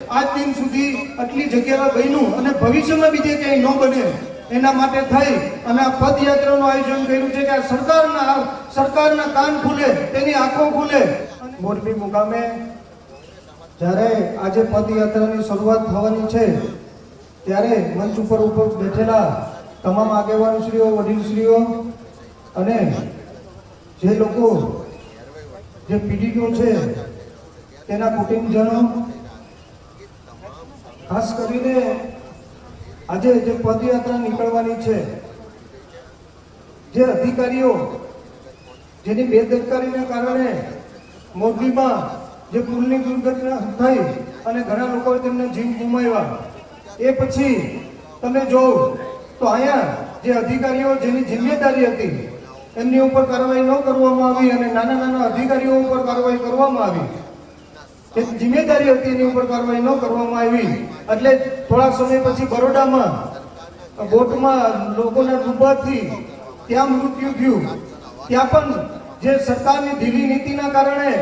આજ દિન સુધી આટલી જગ્યાએ બન્યું અને ભવિષ્યમાં બીજે ક્યાંય ન બને એના માટે થઈ અને આ પદયાત્રાનું આયોજન કર્યું છે કે આ સરકારના સરકારના કાન ખુલે, તેની આંખો ખુલે. મોરબી મુકામે જ્યારે આજે પદયાત્રાની શરૂઆત થવાની છે, ત્યારે મંચ ઉપર ઉપર બેઠેલા તમામ આગેવાનશ્રીઓ, વડીલશ્રીઓ અને જે લોકો, જે પીડિતો છે, તેના કુટુંબજનો ખાસ કરીને આજે જે પદયાત્રા નીકળવાની છે, જે અધિકારીઓ જેની બેદરકારીને કારણે મોરબીમાં જે પુલની દુર્ઘટના થઈ અને ઘણા લોકોએ તેમને જીવ ગુમાવ્યા, એ પછી તમે જોવો તો અહીંયા જે અધિકારીઓ જેની જિમ્મેદારી હતી, એમની ઉપર કાર્યવાહી ન કરવામાં આવી અને નાના નાના અધિકારીઓ ઉપર કાર્યવાહી કરવામાં આવી જે જિમ્મેદારી હતી એની ઉપર કાર્યવાહી ન કરવામાં આવી. એટલે થોડા સમય પછી બરોડામાં, બોટમાં લોકોના ડૂબવાથી ત્યાં મૃત્યુ થયું. ત્યાં પણ જે સરકારની ઢીલી નીતિના કારણે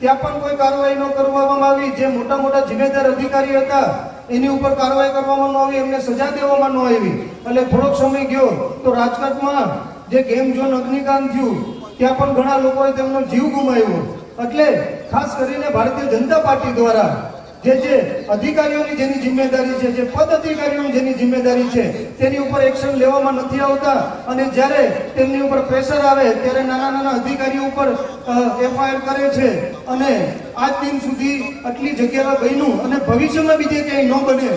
ત્યાં પણ કોઈ કાર્યવાહી ન કરવામાં આવી. જે મોટા મોટા જિમ્મેદાર અધિકારી હતા, એની ઉપર કાર્યવાહી કરવામાં ન આવી, એમને સજા દેવામાં ન આવી. એટલે થોડોક સમય ગયો તો રાજકોટમાં જે ગેમ ઝોન અગ્નિકાંડ થયું, ત્યાં પણ ઘણા લોકોએ તેમનો જીવ ગુમાવ્યો. એટલે ખાસ કરીને ભારતીય જનતા પાર્ટી દ્વારા જે જે અધિકારીઓની જેની જિમ્મેદારી છે, જે પદ અધિકારીઓની જેની જિમ્મેદારી છે, તેની ઉપર એક્શન લેવામાં નથી આવતા. અને જ્યારે તેમની ઉપર પ્રેશર આવે, ત્યારે નાના નાના અધિકારીઓ ઉપર એફઆઈઆર કરે છે. અને આજ દિન સુધી આટલી જગ્યાએ બન્યું અને ભવિષ્યમાં બીજે ક્યાંય ન બને,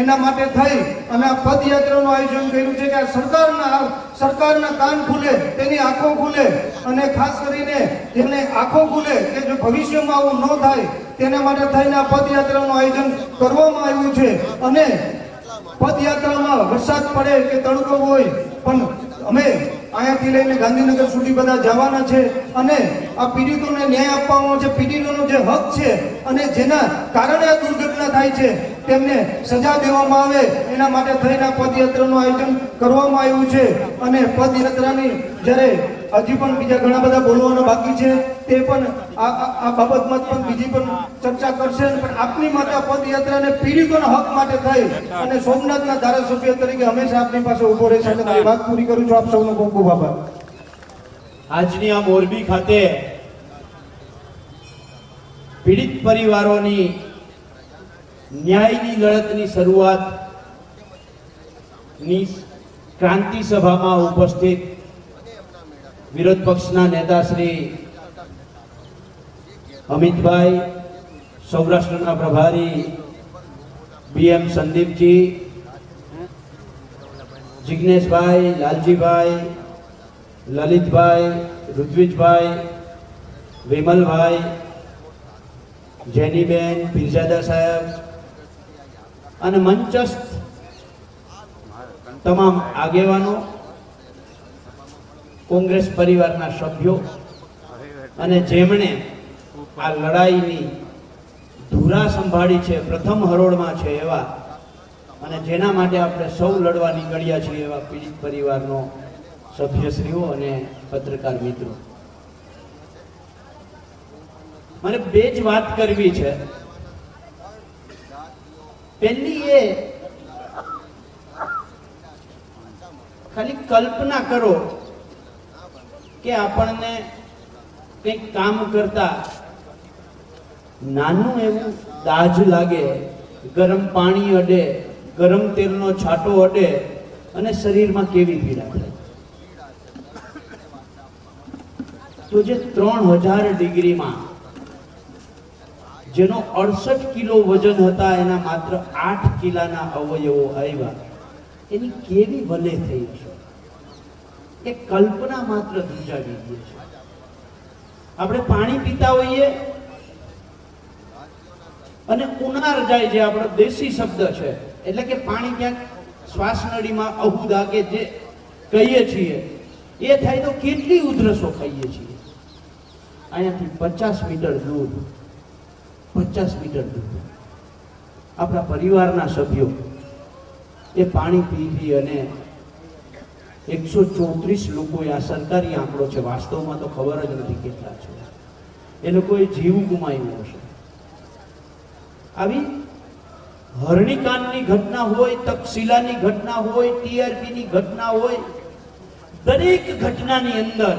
એના માટે થઈ અને આ પદયાત્રાનું આયોજન કર્યું કે સરકારના સરકારના કાન ખુલે, તેની આંખો ખુલે અને ખાસ કરીને જેને આંખો ખુલે કે જો ભવિષ્યમાં આવું ન થાય, તેના માટે થઈને આ પદયાત્રાનું આયોજન કરવામાં આવ્યું છે. અને પદયાત્રામાં વરસાદ પડે કે તડકો હોય, પણ અમે અહીંયાથી લઈને ગાંધીનગર સુધી બધા જવાના છે અને આ પીડિતોને ન્યાય આપવાનો છે. પીડિતોનો જે હક છે અને જેના કારણે આ દુર્ઘટના થાય છે તેમને સજા દેવામાં આવે. એના માટે થઈને પદયાત્રાનું આયોજન કરવામાં આવ્યું છે. અને પદયાત્રાની જ્યારે હજી પણ બીજા ઘણા બધા બોલવાના બાકી છે, તે પણ આ બાબતમાં પણ બીજી પણ ચર્ચા કરશે. પણ આપની માતા પદયાત્રાને પીડિતોના હક માટે થઈ. અને સોમનાથના ધારાસભ્ય તરીકે હંમેશા આપની પાસે ઊભો રહેશે. અને મારી વાત પૂરી કરું છું. આપ સૌનો ખૂબ ખૂબ આભાર. આજની આ મોરબી ખાતે પીડિત પરિવારોની ન્યાયની લડતની શરૂઆત ની ક્રાંતિ સભામાં ઉપસ્થિત વિરોધ પક્ષના નેતા શ્રી અમિતભાઈ સૌરાષ્ટ્રના પ્રભારી બીએમ સંદીપજી જિજ્ઞેશભાઈ લાલજીભાઈ લલિતભાઈ ઋત્વિજભાઈ વિમલભાઈ જેનીબેન પીરજાદા સાહેબ અને મંચસ્થ તમામ આગેવાનો, કોંગ્રેસ પરિવારના સભ્યો અને જેમણે આ લડાઈની ધુરા સંભાળી છે, પ્રથમ હરોળમાં છે એવા અને જેના માટે આપણે સૌ લડવા નીકળ્યા છીએ એવા પીડિત પરિવારનો સભ્યશ્રીઓ અને પત્રકાર મિત્રો. મને બે જ વાત કરવી છે. પહેલી એ ખાલી કલ્પના કરો કે આપણને કંઈક કામ કરતા નાનું એવું દાજ લાગે, ગરમ પાણી અડે, ગરમ તેલનો છાંટો અડે અને શરીરમાં કેવી પીડા થાય. તો જે ત્રણ હજાર ડિગ્રીમાં જેનો અડસઠ કિલો વજન હતા, એના માત્ર આઠ કિલાના અવયવો આવ્યા. એની કેવી ભલે થઈ છે? એ કલ્પના માત્ર ધ્રુજાવી દે છે. આપણે પાણી પીતા હોઈએ અને ઉનાર જાય જે આપણો દેશી શબ્દ છે, એટલે કે પાણી ક્યાંક શ્વાસનળીમાં અભુદા કે જે કહીએ છીએ, એ થાય તો કેટલી ઉધરસો ખાઈએ છીએ? અહીંયાથી પચાસ મીટર દૂર પચાસ મીટર દૂર. આપણા પરિવારના સભ્યો એ પાણી પી પી અને એકસો ચોત્રીસ લોકોએ આ સરકારી આંકડો છે. વાસ્તવમાં તો ખબર જ નથી કેટલા છે. એ લોકોએ જીવ ગુમાવ્યો હશે. આવી હરણીકાંડની ઘટના હોય તક્ષશિલાની ઘટના હોય, ટીઆરપીની ઘટના હોય, દરેક ઘટનાની અંદર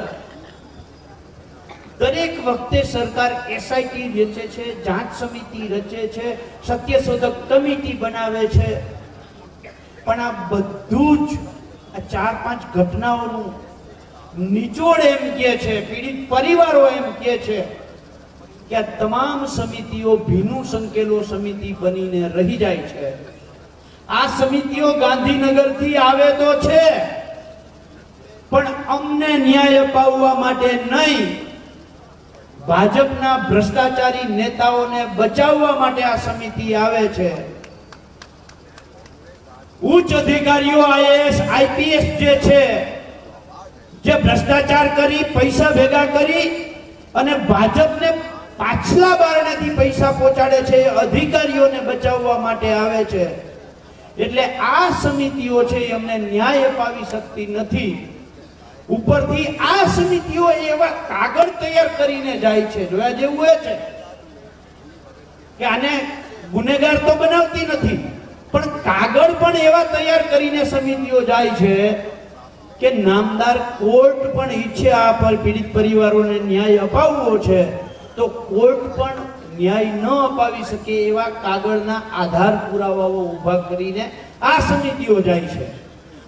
દરેક વખતે સરકાર એસઆઈટી રચે છે, જાંચ સમિતિ રચે છે, સત્યશોધક કમિટી બનાવે છે. પણ આ બધું જ આ ચાર પાંચ ઘટનાઓનું નિચોડ એમ કહે છે, પીડિત પરિવારો એમ કહે છે કે આ તમામ સમિતિઓ ભીનું સંકેલો સમિતિ બનીને રહી જાય છે. આ સમિતિઓ ગાંધીનગરથી આવે તો છે, પણ અમને ન્યાય અપાવવા માટે નહીં. ભાજપના ભ્રષ્ટાચારી નેતાઓને બચાવવા માટે આ સમિતિ આવે છે. ઉચ્ચ અધિકારીઓ આઈએએસ, આઈપીએસ જે છે, જે ભ્રષ્ટાચાર કરી, પૈસા ભેગા કરી અને ભાજપને પાછલા બારણેથી પૈસા પહોંચાડે છે એ અધિકારીઓને બચાવવા માટે આવે છે. એટલે આ સમિતિઓ છે એમને ન્યાય અપાવી શકતી નથી. ઉપરથી આ સમિતિઓ એવા કાગળ તૈયાર કરીને જાય છે. જોયા જેવું એ છે કે આને ગુનેગાર તો બનાવતી નથી, પણ કાગળ પણ એવા તૈયાર કરીને સમિતિઓ જાય છે કે નામદાર કોર્ટ પણ ઈચ્છે આ પર પીડિત પરિવારોને ન્યાય અપાવવો છે, તો કોર્ટ પણ ન્યાય ન અપાવી શકે એવા કાગળના આધાર પુરાવાઓ ઊભા કરીને આ સમિતિઓ જાય છે.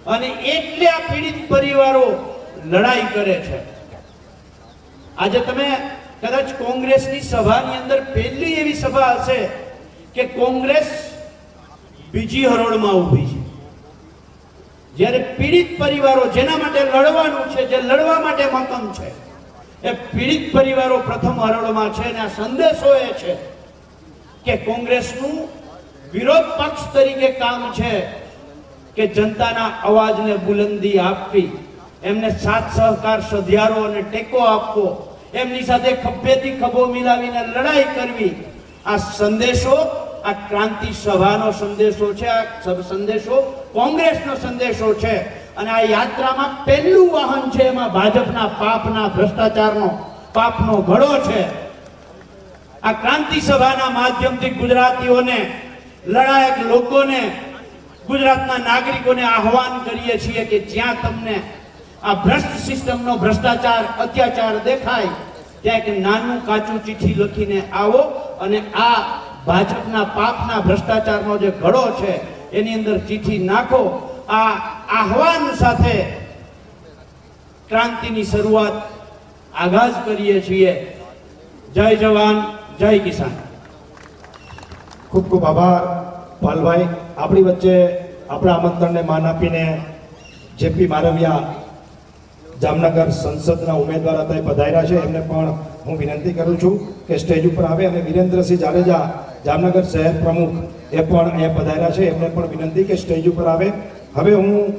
અને એટલે આ પીડિત પરિવારો લડાઈ કરે છે. આજે તમે કદાચ કોંગ્રેસની સભાની અંદર પહેલી એવી સભા હશે કે કોંગ્રેસ બીજી હરોળમાં ઊભી છે. જ્યારે પીડિત પરિવારો જેના માટે લડવાનું છે, જે લડવા માટે મકમ છે, એ પીડિત પરિવારો પ્રથમ હરોળમાં છે અને આ સંદેશો એ છે કે કોંગ્રેસનું વિરોધ પક્ષ તરીકે કામ છે કે જનતાના અવાજને બુલંદી આપવી. એમને સાથ સહકાર સધિયારો અને ટેકો આપવો. એમની સાથે ખભેથી ખભો મિલાવીને લડાઈ કરવી. આ સંદેશો, આ ક્રાંતિ સભાનો સંદેશો છે, આ સંદેશો કોંગ્રેસનો સંદેશો છે. અને આ યાત્રામાં પહેલું વાહન છે એમાં ભાજપના પાપના ભ્રષ્ટાચારનો, પાપનો ઘડો છે. આ ક્રાંતિ સભાના માધ્યમથી ગુજરાતીઓને, લડાયક લોકોને, ગુજરાતના નાગરિકોને આહવાન કરીએ છીએ કે જ્યાં તમને આ ભ્રષ્ટ સિસ્ટમનો ભ્રષ્ટાચાર, અત્યાચાર દેખાય, ત્યાં એક નાનું કાચું ચિઠ્ઠી લખીને આવો અને આ ભાજપના પાપના ભ્રષ્ટાચારનો જે ઘડો છે, એની અંદર ચિઠ્ઠી નાખો. આ આહવાન સાથે ક્રાંતિની શરૂઆત આગાજ કરીએ છીએ. જય જવાન, જય કિસાન. ખૂબ ખૂબ આભાર, પાલભાઈ. આપણી વચ્ચે આપણા આમંત્રણને માન આપીને જેપી મારવિયા જામનગર સંસદના ઉમેદવાર હતા એ પધાર્યા છે. એમને પણ હું વિનંતી કરું છું કે સ્ટેજ ઉપર આવે અને વિરેન્દ્રસિંહ જાડેજા જામનગર શહેર પ્રમુખ એ પણ અહીંયા પધાર્યા છે. એમને પણ વિનંતી કે સ્ટેજ ઉપર આવે. હવે હું